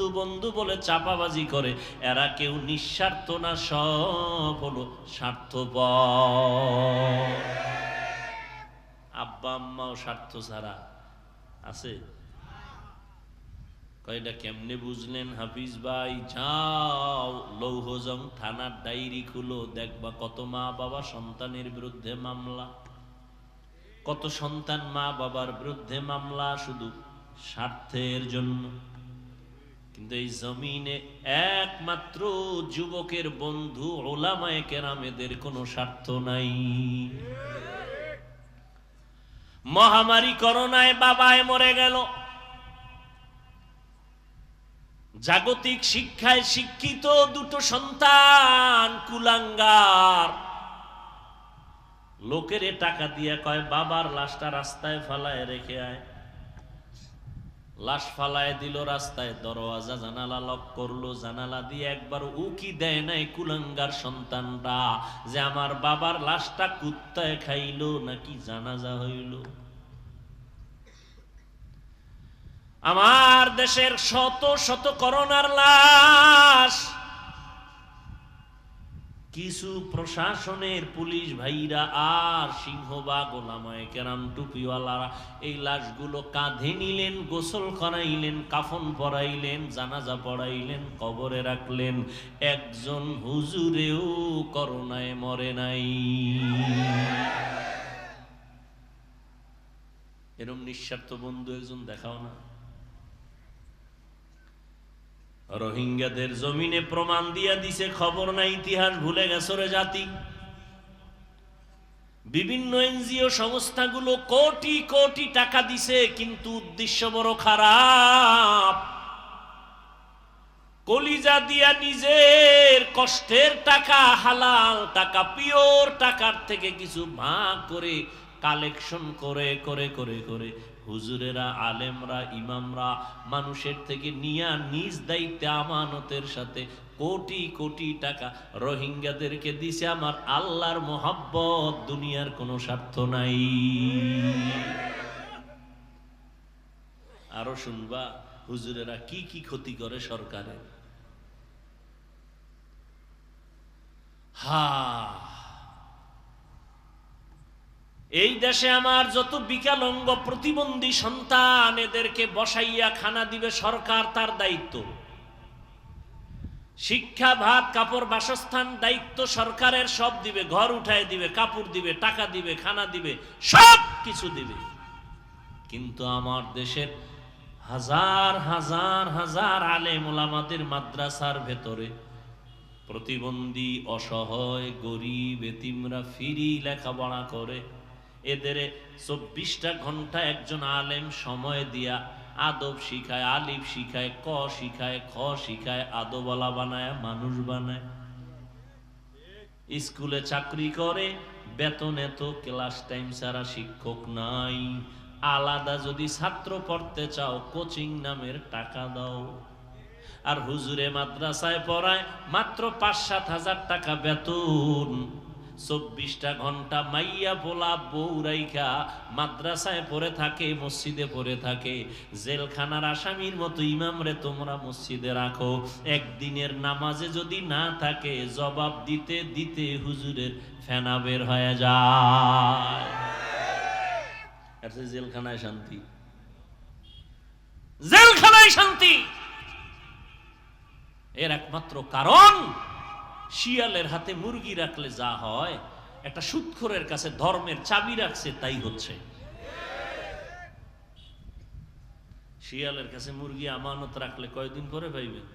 বন্ধু বন্ধু বলে চাপাবাজি করে, এরা কেউ নিঃস্বার্থ না, সব হলো স্বার্থপর। আব্বা আম্মাও স্বার্থ ছাড়া আছে? কয়টা কেমনে বুঝলেন হাফিজ ভাই? যাও লৌহজং থানার ডায়েরি খুলো, দেখবা কত মা বাবা সন্তানের বিরুদ্ধে মামলা। কত সন্তান মা বাবার বিরুদ্ধে মামলা, শুধু স্বার্থের জন্য। কিন্তু এই জমিনে একমাত্র যুবকের বন্ধু ওলামায়ে কেরামেদের কোনো স্বার্থ নাই। মহামারী করোনায় বাবায় মরে গেল। জাগতিক শিক্ষায় শিক্ষিত দুটো সন্তান কুলাঙ্গার। লোকের টাকা দিয়ে কয়, বাবার লাশটা রাস্তায় ফালায় রেখে আয়। লাশ ফালায় দিল রাস্তায়, দরওয়াজা জানালা লক করল, জানালা দিয়ে একবার উকি দেয় নাই কুলাঙ্গার সন্তানরা, যে আমার বাবার লাশটা কুত্তায় খাইলো নাকি জানাজা হইল। আমার দেশের শত শত করোনার লাশ কিছু প্রশাসনের পুলিশ ভাইরা আর সিংহবাগ ওলামায় কেরাম, টুপিওয়ালারা, এই লাশগুলো কাঁধে নিলেন, গোসল করাইলেন, কাফন পরাইলেন, জানাজা পড়াইলেন, কবরে রাখলেন। একজন হুজুরেও করোনায় মরে নাই। এরম নিঃস্বার্থ বন্ধু একজন দেখাও না। রোহিঙ্গাদের জমিনে প্রমাণ দিয়া দিছে, খবর না ইতিহাস ভুলে গেছে রে জাতি? বিভিন্ন এনজিও সংস্থাগুলো কোটি কোটি টাকা দিছে, কিন্তু উদ্দেশ্য বড় খারাপ। কলিজা দিয়া নিজের কষ্টের টাকা, হালাল টাকা, পিওর টাকার থেকে কিছু ভাগ করে কালেকশন করে করে করে করে হুজুরেরা, আলেমরা, ইমামরা মানুষের থেকে নিয়া নিজ দায়িত্বে আমানতের সাথে কোটি কোটি টাকা রোহিঙ্গাদেরকে দিছে আমার আল্লাহর মোহাব্বত, দুনিয়ার কোনো স্বার্থ নাই। আরও শুনবা, হুজুরেরা কি কি ক্ষতি করে সরকারের? হা এই দেশে আমার যত বিকালঙ্গ প্রতিবন্ধী সন্তান এদেরকে বসাইয়া খানা দিবে সরকার, তার দায়িত্ব। শিক্ষা, ভাত, কাপড়, বাসস্থান, দায়িত্ব সরকারের, সব দিবে। ঘর উঠায় দিবে, কাপড় দিবে, টাকা দিবে, খানা দিবে, সব কিছু দিবে। কিন্তু আমার দেশের হাজার হাজার হাজার আলেম ওলামাদের মাদ্রাসার ভেতরে প্রতিবন্ধী, অসহায়, গরিব, এতিমরা ফিরি লেখাপড়া করে। এদের চব্বিশটা ঘণ্টা একজন আলেম সময় দিয়া আদব শিখায়, আলিফ শিখায়, ক শিখায়, খ শিখায় আদবলা বানায়, মানুষ বানায়। স্কুলে চাকরি করে, বেতন এত ক্লাস টাইম ছাড়া শিক্ষক নাই। আলাদা যদি ছাত্র পড়তে চাও, কোচিং নামের টাকা দাও। আর হুজুরে মাদ্রাসায় পড়ায় মাত্র পাঁচ সাত হাজার টাকা বেতন। চব্বিশটা ঘণ্টা মাইয়া পোলা বউ রাইখা মাদ্রাসায় পড়ে থাকে, মসজিদে পড়ে থাকে। জেলখানার আসামির মতো ইমামরে তোমরা মসজিদে রাখো। একদিনের নামাজে যদি না থাকে, জবাব দিতে দিতে হুজুরের ফেনা বের হয়ে যায়। জেলখানায় শান্তি। জেলখানায় শান্তি! এর একমাত্র কারণ শিয়ালের হাতে মুরগি রাখলে যা হয়, একটা সুৎখরের কাছে ধর্মের চাবি রাখছে, তাই হচ্ছে। শিয়ালের কাছে মুরগি আমানত রাখলে কয়দিন পরে পাইবেন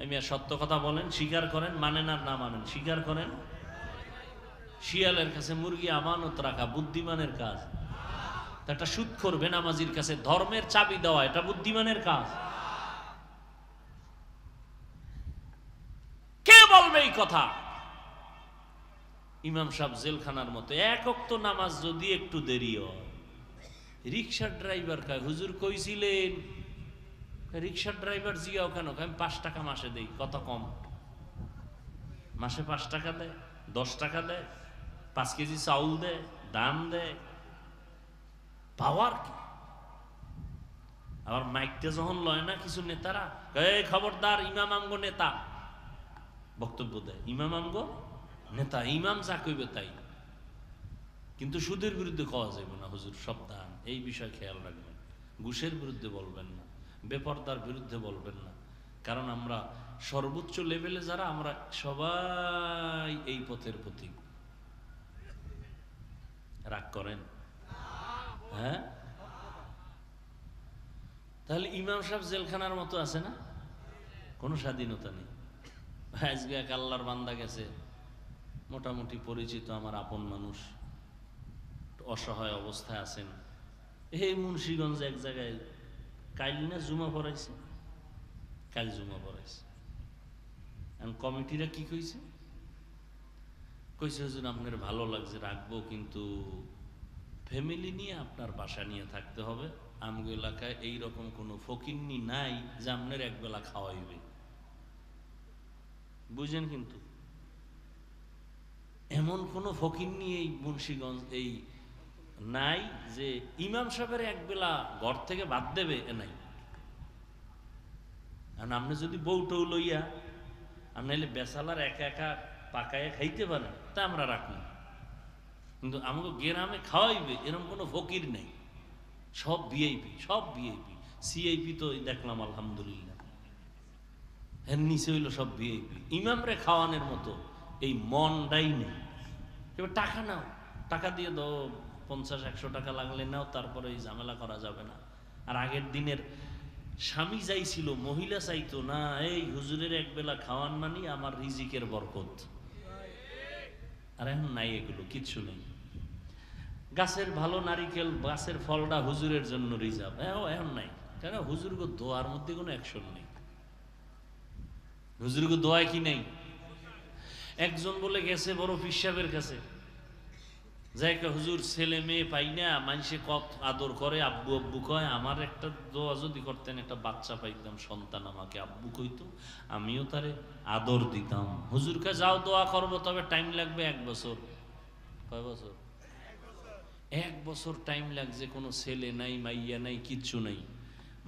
আমি আর সত্য কথা বলেন, স্বীকার করেন, মানেন আর না মানেন, স্বীকার করেন? শিয়ালের কাছে মুরগি আমানত রাখা বুদ্ধিমানের কাজ। একটা সুৎখর বেনামাজির কাছে ধর্মের চাবি দেওয়া, এটা বুদ্ধিমানের কাজ। এই কথা। ইমাম সাহেব জেলখানার মতো এক অক্ত নামাজ যদি একটু দেরি হয়। রিক্সার ড্রাইভার কয়, হুজুর কইছিলেন? রিক্সার ড্রাইভার জিগাও কেন? আমি পাঁচ টাকা মাসে দেই, কত কম? মাসে পাঁচ টাকা দেয়, দশ টাকা দেয়, পাঁচ কেজি চাউল দেয়, দাম দেয়। পাওয়ার কি? আবার মাইকটা যখন লয় না কিছু নেতারা খবরদার, ইমাম আমগো নেতা বক্তব্য দেয়। ইমাম আমগো নেতা, ইমাম যা কইবে তাই। কিন্তু সুদের বিরুদ্ধে খাওয়া যাবে না হুজুর, সাবধান, এই বিষয় খেয়াল রাখবেন। ঘুষের বিরুদ্ধে বলবেন না, বেপর্দার বিরুদ্ধে বলবেন না। কারণ আমরা সর্বোচ্চ লেভেলে যারা, আমরা সবাই এই পথের প্রতীক। রাগ করেন? হ্যাঁ? তাহলে ইমাম সাহেব জেলখানার মতো আছে না? কোনো স্বাধীনতা নেই। আজকে এক আল্লাহর বান্দা গেছে। মোটামুটি পরিচিত আমার আপন মানুষ। অসহায় অবস্থায় আছেন। এই মুন্সীগঞ্জ এক জায়গায় কাইল না জুমা পড়াইছে? কাল জুমা পড়াইছে। কমিটিরা কি কইছে? কইছে, হুজুর আপনার ভালো লাগছে, রাখব, কিন্তু ফ্যামিলি নিয়ে আপনার বাসা নিয়ে থাকতে হবে। আমগো এলাকায় এইরকম কোনো ফকিন্নি নাই যে আপনার একবেলা খাওয়াইবে। বুঝেন কিন্তু। এমন কোনো নিয়ে এই মুন্সীগঞ্জ, এই নাই যে ইমাম সাহেবের একবেলা ঘর থেকে বাদ দেবে এ নাই। আপনি যদি বউটৌ লইয়া আর নাইলে বেসালার একা একা পাকায় খাইতে পারেন, তা আমরা রাখুন কিন্তু আমাকে গ্রামে খাওয়াইবে এরকম কোনো ফকির নেই। সব ভিআইপি সব ভিআইপি। সিআইপি তো দেখলাম, আলহামদুলিল্লাহ। এর নিচে হইল সব ভিআইপি ইমামরে খাওয়ানোর মতো এই মনটাই নেই। এবার টাকা নাও। টাকা দিয়ে দাও, পঞ্চাশ, একশো টাকা লাগলে নাও, তারপরে এই ঝামেলা করা যাবে না। আর আগের দিনের স্বামী চাইছিল মহিলা চাইতো, না, এই হুজুরের এক বেলা খাওয়ান মানি, আমার রিজিকের বরকত। আর এখন নাই এগুলো, কিচ্ছু নেই। গাছের ভালো নারিকেল, গাছের ফলটা হুজুরের জন্য রিজার্ভ। হ্যাঁ এখন নাই। কেন? হুজুরগো দোয়ার মধ্যে কোনো অ্যাকশন নেই। হুজুরগো দোয়ায় কি নেই? একজন বলে গেছে বড় পিসাবের কাছে যাইকা হুজুর, ছেলে মেয়ে পাই না, মানুষে কত আদর করে, আব্বু আব্বু কয়, আমার একটা দোয়া যদি করতেন, একটা বাচ্চা পাইতাম, সন্তান আমাকে আব্বু কইতো, আমিও তারে আদর দিতাম। হুজুরকে যাও দোয়া করব, তবে টাইম লাগবে এক বছর। কয় বছর? এক বছর টাইম লাগছে, কোনো ছেলে নাই, মাইয়া নাই, কিচ্ছু নাই।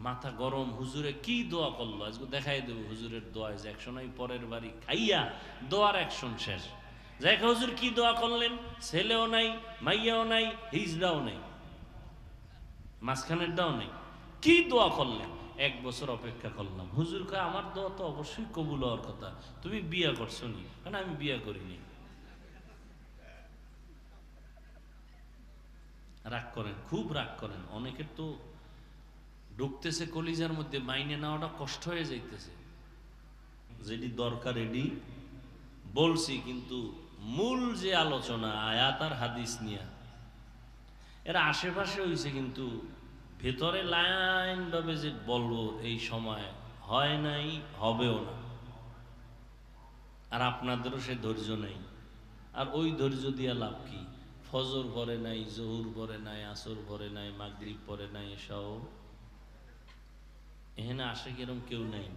মাথা গরম, হুজুরে কি দোয়া করল? আজকে দেখাই দেবো হুজুরের দোয়া যে একশো নাই পরের বাড়ি খাইয়া দোয়ার অ্যাকশন শেষ। যাই হুজুর কি দোয়া করলেন? ছেলেও নাই, মাইয়াও নাই, হিজড়াও নেই, মাঝখানেরটাও নেই। কি দোয়া করলেন? এক বছর অপেক্ষা করলাম। হুজুর কয়, আমার দোয়া তো অবশ্যই কবুল হওয়ার কথা। তুমি বিয়ে করছ নি? কারণ আমি বিয়ে করিনি? রাগ করেন, খুব রাগ করেন। অনেকের তো ঢুকতেছে কলিজার মধ্যে, মাইনে নেওয়াটা কষ্ট হয়ে যাইতেছে। যেটি দরকার এডি বলছি, কিন্তু মূল যে আলোচনা, আয়াত আর হাদিস নিয়ে, এরা আশেপাশে হয়েছে কিন্তু ভেতরে লাইন ভাবে যে বলব, এই সময় হয় নাই, হবেও না। আর আপনাদেরও সে ধৈর্য নেই। আর ওই ধৈর্য দিয়া লাভ কি? ফজর পরে নাই, জহুর পরে নাই, আসর পরে নাই, মাগরিব পরে নাই এসব এখানে আসে কিরম কেউ নেই।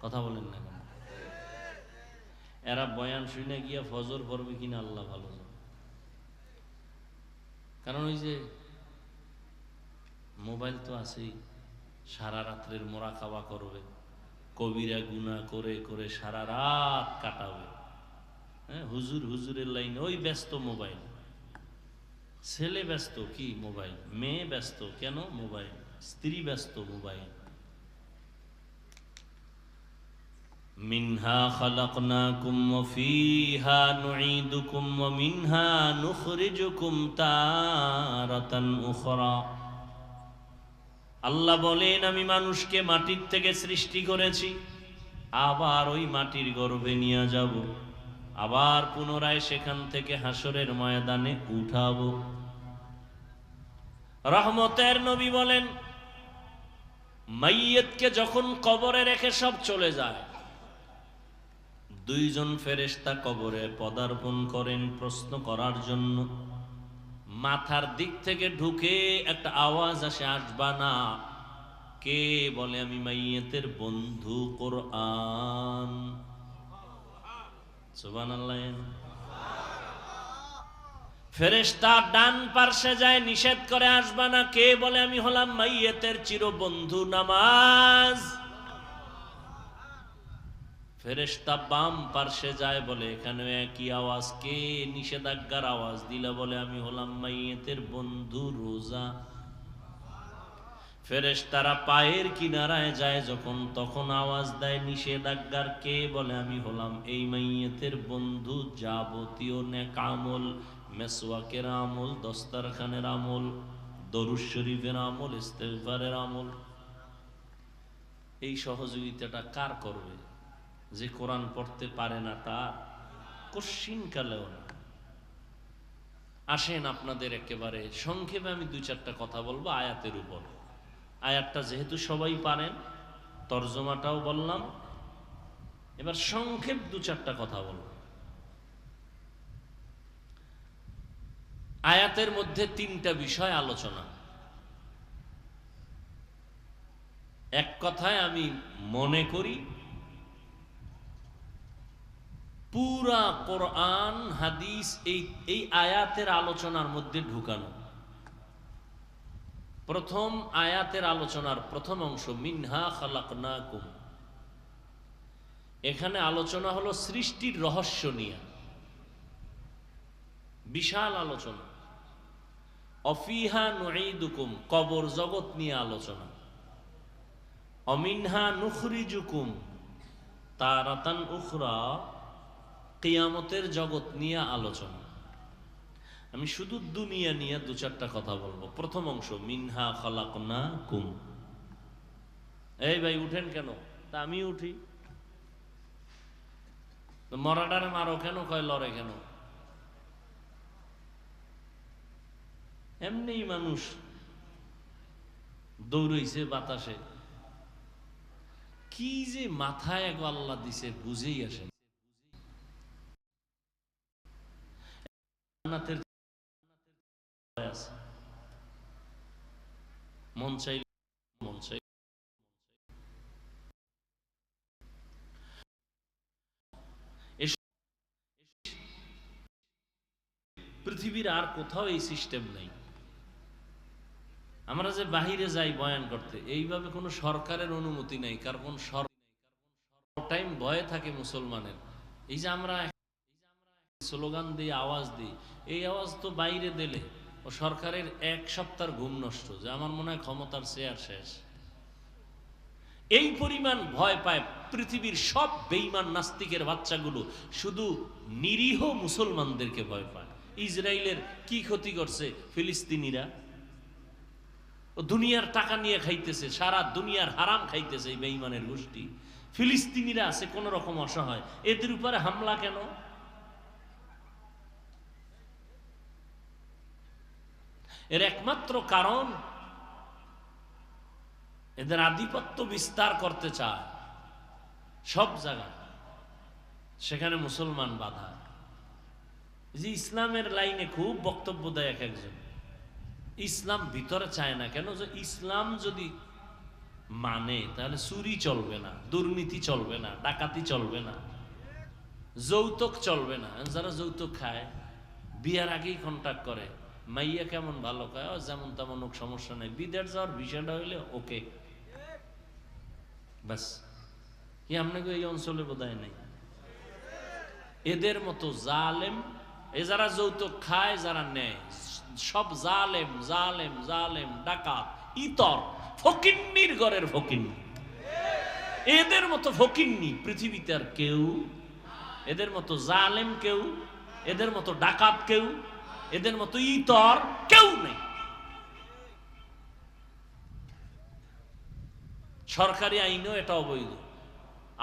কথা বলেন না কেন? এরা বয়ান শুনে গিয়া ফজর পড়বে কিনা আল্লাহ ভালো। কারণ ওই যে মোবাইল তো আছেই, সারা রাত্রের মোরা খাওয়া করবে, কবিরা গুণা করে করে সারা রাত কাটাবে। হ্যাঁ হুজুর হুজুরের লাইন ওই ব্যস্ত মোবাইল। ছেলে ব্যস্ত কি মোবাইল? মেয়ে ব্যস্ত কেন মোবাইল? স্ত্রী ব্যস্ত মোবাইল। ওয়া ফীহা নুঈদুকুম ওয়া মিনহা নুখরিজুকুম তারাতান উখরা। আল্লাহ বলেন, আমি মানুষকে মাটির থেকে সৃষ্টি করেছি, আবার ওই মাটির গর্ভে নিয়ে যাব, আবার পুনরায় সেখান থেকে হাসরের ময়দানে উঠাবো। রহমতের নবী বলেন মাইয়েতকে যখন কবরে রেখে সব চলে যায় দুইজন ফেরেশতা কবরে পদার্পণ করেন প্রশ্ন করার জন্য। মাথার দিক থেকে ঢুকে একটা আওয়াজ আসে, আসবা না। কে বলে, আমি মাইয়েতের বন্ধু কোরআন? ফেরেশতা ডান পার্শ্বে যায়, নিষেধ করে, আসবা না। কে বলে, আমি হলাম মাইয়েতের চিরবন্ধু নামাজ। ফেরেশতা বাম পার্শ্বে যায় বলে, এখানে একই আওয়াজ কে? নিষেধাজ্ঞার আওয়াজ দিলে বলে, আমি হলাম মাইয়েতের বন্ধু রোজা। ফেরেশতারা পায়ের কিনারায় যায় যখন, তখন আওয়াজ দেয় নিষেধাজ্ঞার কে? বলে, আমি হলাম এই মাইয়েতের বন্ধু যাবতীয় নেক আমল মেসওয়াকের আমল, দস্তারখানের আমল, দরুদ শরীফের আমল ইস্তেফারের আমল। এই সহযোগিতাটা কার করবে? যে কোরআন পড়তে পারে না তার কালেও না। আসেন আপনাদের একেবারে সংক্ষেপে আমি দুই চারটা কথা বলব আয়াতের উপর। আয়াতটা যেহেতু সবাই পারেন, তর্জমাটাও বললাম। এবার সংক্ষেপ দু চারটা কথা বলব। আয়াতের মধ্যে তিনটা বিষয় আলোচনা। এক কথায় আমি মনে করি পুরা কোরআন, হাদিস, এই এই আয়াতের আলোচনার মধ্যে ঢুকানো। প্রথম আয়াতের আলোচনার প্রথম অংশ, মিনহা খালাকনাকুম। এখানে আলোচনা হলো সৃষ্টির রহস্য নিয়ে। বিশাল আলোচনা। অফিহা নুঈদুকুম, কবর জগৎ নিয়ে আলোচনা। অমিনহা নুখরিজুকুম, তারাতান উখরা। কিয়ামতের জগৎ নিয়ে আলোচনা। আমি শুধু দুনিয়া নিয়ে দু চারটা কথা বলব। প্রথম অংশ, মিনহা খালাকনা কুম এই ভাই, উঠেন কেন? তা আমি উঠি। মরাডারে মারো কেন? কয়, লড়ে কেন? এমনি মানুষ দৌড়ইছে বাতাসে। কি যে মাথায় এক আল্লাহ দিছে, বুঝেই আসেন জান্নাতের আছে। মন চাই মন চাই। পৃথিবীর আর কোথাও এই সিস্টেম নেই। আমরা যে বাহিরে যাই বয়ান করতে, এইভাবে কোনো সরকারের অনুমতি নেই, কারণ টাইম ভয়ে থাকে মুসলমানের। এই যে আমরা স্লোগান দিই আওয়াজ দিই এই আওয়াজ তো বাইরে দিলে। ও সরকারের এক সপ্তাহ ঘুম নষ্ট, যে আমার মনে হয় ক্ষমতার চেয়ার শেষ। এই পরিমাণ ভয় পায় পৃথিবীর সব বেইমান নাস্তিকের বাচ্চাগুলো, শুধু নিরীহ মুসলমানদেরকে ভয় পায়। ইসরায়েলের কি ক্ষতি করছে ফিলিস্তিনিরা? ও দুনিয়ার টাকা নিয়ে খাইতেছে, সারা দুনিয়ার হারাম খাইতেছে এই বেইমানের গোষ্ঠী। ফিলিস্তিনিরা আছে, কোন রকম অসহায়। এদের উপরে হামলা কেন? এর একমাত্র কারণ এদের আধিপত্য বিস্তার করতে চায় সব জায়গায়। সেখানে মুসলমান বাধা। যে ইসলামের লাইনে খুব বক্তব্য দেয় এক একজন, ইসলাম ভিতরে চায় না কেন? যে ইসলাম যদি মানে তাহলে চুরি চলবে না, দুর্নীতি চলবে না, ডাকাতি চলবে না, যৌতুক চলবে না। যারা যৌতুক খায়, বিয়ার আগেই কন্ট্যাক্ট করে। মাইয়া কেমন ভালো ও, যেমন তেমন সমস্যা নেই। বিদেশ যাওয়ার বিষয়টা হইলে ওকে। ব্যাস। কি আপনাকে এই অঞ্চলে বোধ নেই। এদের মতো জালেম, এ যারা যৌতুক খায়, যারা নেয়, সব জালেম জালেম জালেম, ডাকাত, ইতর, ফকিন্নির ঘরের ফকিন্নি। এদের মতো ফকিন্নি পৃথিবীতে আর কেউ, এদের মতো জালেম কেউ, এদের মতো ডাকাত কেউ এদের মতো ইতর কেউ নেই। সরকারি আইনও এটা অবৈধ,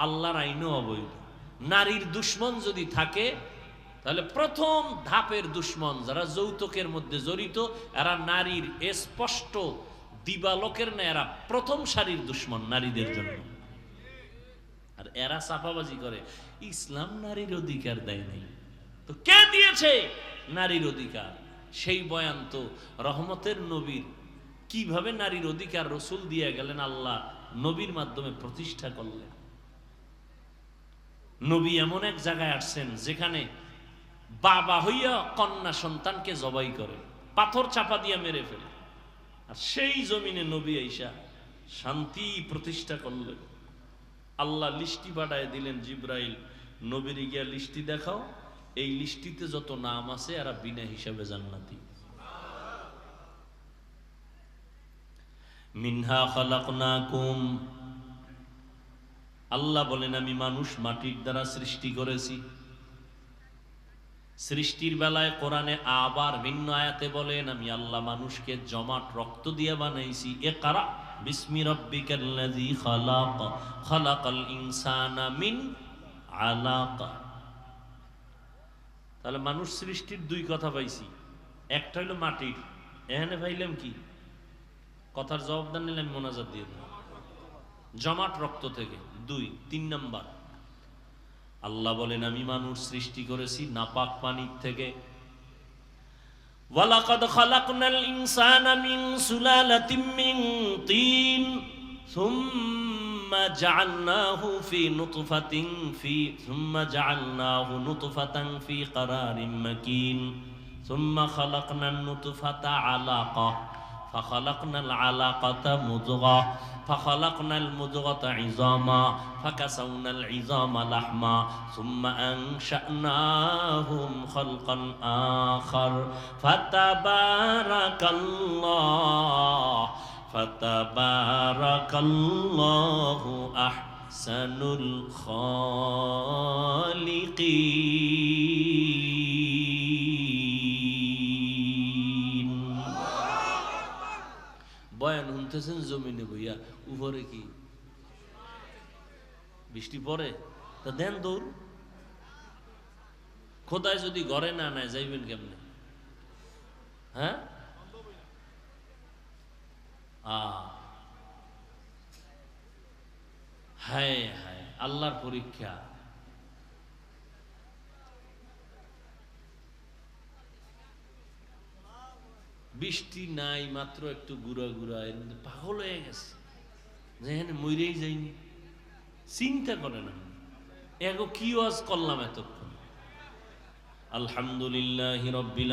আল্লাহর আইনও অবৈধ। নারীর দুশ্মন যদি থাকে, তাহলে প্রথম ধাপের দুশ্মন যারা যৌতুকের মধ্যে জড়িত, এরা নারীর স্পষ্ট দিবালোকের না, এরা প্রথম সারির দুশ্মন নারীদের জন্য। আর এরা চাপাবাজি করে, ইসলাম নারীর অধিকার দেয় নাই। তো কে দিয়েছে? নারীর অধিকার। সেই বয়ান তো রহমতের নবীর। কীভাবে নারীর অধিকার রসুল দিয়ে গেলেন, আল্লাহ নবীর মাধ্যমে প্রতিষ্ঠা করলেন। নবী এমন এক জায়গায় আসছেন যেখানে বাবা হইয়া কন্যা সন্তানকে জবাই করে, পাথর চাপা দিয়ে মেরে ফেলে। আর সেই জমিনে নবী আইসা শান্তি প্রতিষ্ঠা করলেন। আল্লাহ লিস্টি পাঠায় দিলেন, জিব্রাইল, নবীর গিয়া লিস্টি দেখাও। এই লিস্টিতে যত নাম আছে, এরা বিনা হিসাবে জান্নাতি। মিনহা খালাকনাকুম। আল্লাহ বলেন, আমি মানুষ মাটির দ্বারা সৃষ্টি করেছি। সৃষ্টির বেলায় কোরআনে আবার ভিন্ন আয়াতে বলেন, আমি আল্লাহ মানুষকে জমাট রক্ত দিয়ে বানাইছি। এ কারা? বিসমি রব্বিকাল্লাযী খালাক। খালাকাল ইনসানা মিন আলাকা। তাহলে মানুষ সৃষ্টির দুই কথা পাইছি। একটা হইল মাটির। এখানে পাইলাম কি? কথার জবাব দেন নিলে আমি মোনাজাত দিয়ে দেব। জমাট রক্ত থেকে। দুই, তিন নাম্বার। আল্লাহ বলেন, আমি মানুষ সৃষ্টি করেছি নাপাক পানির থেকে। ওয়ালাকাদ মিন সুলালাতিন মিন তিন জাআলনাহু ফি নুতফাতিন ফি সুম্মা জাআলনাহু নutfatan ফি قرارin মাকিন সুম্মা খালাকনান নুতফাতা আলাকা فخلقنا العلاقة مضغة فخلقنا المضغة عظاما فكسونا العظام لحما ثم أنشأناهم خلقا آخر فتبارك الله فتبارك الله أحسن الخالقين বয়ান শুনতেছেন জমিনে বইয়া উপরে কি বৃষ্টি পড়ে তা দেন দৌড় খোদায় যদি ঘরে না নেয় যাইবেন কেমনে হ্যাঁ আ হায় হায়, আল্লাহর পরীক্ষা। বৃষ্টি নাই, মাত্র একটু গুড়া গুড়া পাগল হয়ে গেছে। যেখানে মরেই যাইনি। চিন্তা করে না। এগো, কি ওয়াজ করলাম এতক্ষণ? আলহামদুলিল্লাহ রব্বিল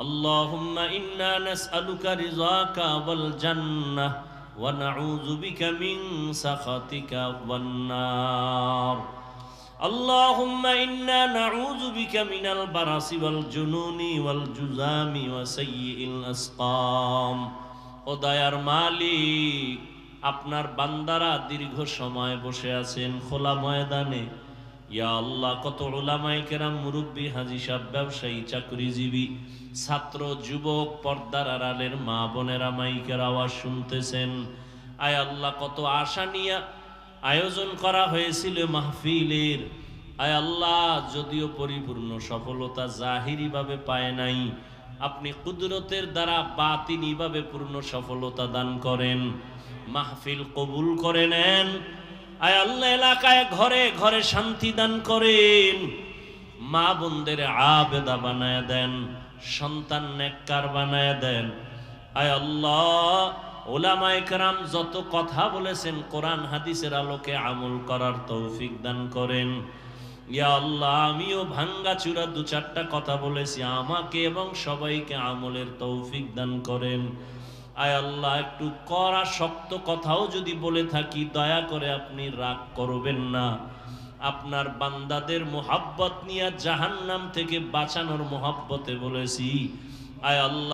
اللهم إنا نسألك رضاك والجنة ونعوذ بك من سخطك والنار اللهم إنا نعوذ بك من البرص والجنون والجزام وسيء الأسقام ও দয়ার মালিক আপনার বান্দারা দীর্ঘ সময় বসে আছেন খোলা ময়দানে ইয়া আল্লাহ, কত ওলামায়ে কেরাম মুরব্বী, হাজি সাহেব, ব্যবসায়ী, চাকরিজীবী, ছাত্র, যুবক, পর্দার আড়ালের মা বোনেরা মাইকের আওয়াজ শুনতেছেন। আয় আল্লাহ, কত আশা নিয়া আয়োজন করা হয়েছিল মাহফিলের। আয় আল্লাহ, যদিও পরিপূর্ণ সফলতা জাহিরিভাবে পায় নাই, আপনি কুদরতের দ্বারা বাতিনিভাবে পূর্ণ সফলতা দান করেন, মাহফিল কবুল করে নেন। আয় আল্লাহ এলাকায় ঘরে ঘরে শান্তি দান করেন। মা বোনদের আবেদা বানায় দেন, সন্তান নেককার বানায় দেন। আয় আল্লাহ, ওলামায়ে কেরাম যত কথা বলেছেন, কোরআন হাদিসের আলোকে আমল করার তৌফিক দান করেন। ইয়া আল্লাহ, আমিও ভাঙ্গা চূড়া দু চারটা কথা বলেছি, আমাকে এবং সবাইকে আমলের তৌফিক দান করেন। আয় আল্লাহ, একটু কড়া, শক্ত কথাও যদি বলে থাকি, দয়া করে আপনি রাগ করবেন না। আপনার বান্দাদের মোহাব্বত নিয়ে জাহান্নাম থেকে বাঁচানোর মোহাব্বতে বলেছি। আয় আল্লাহ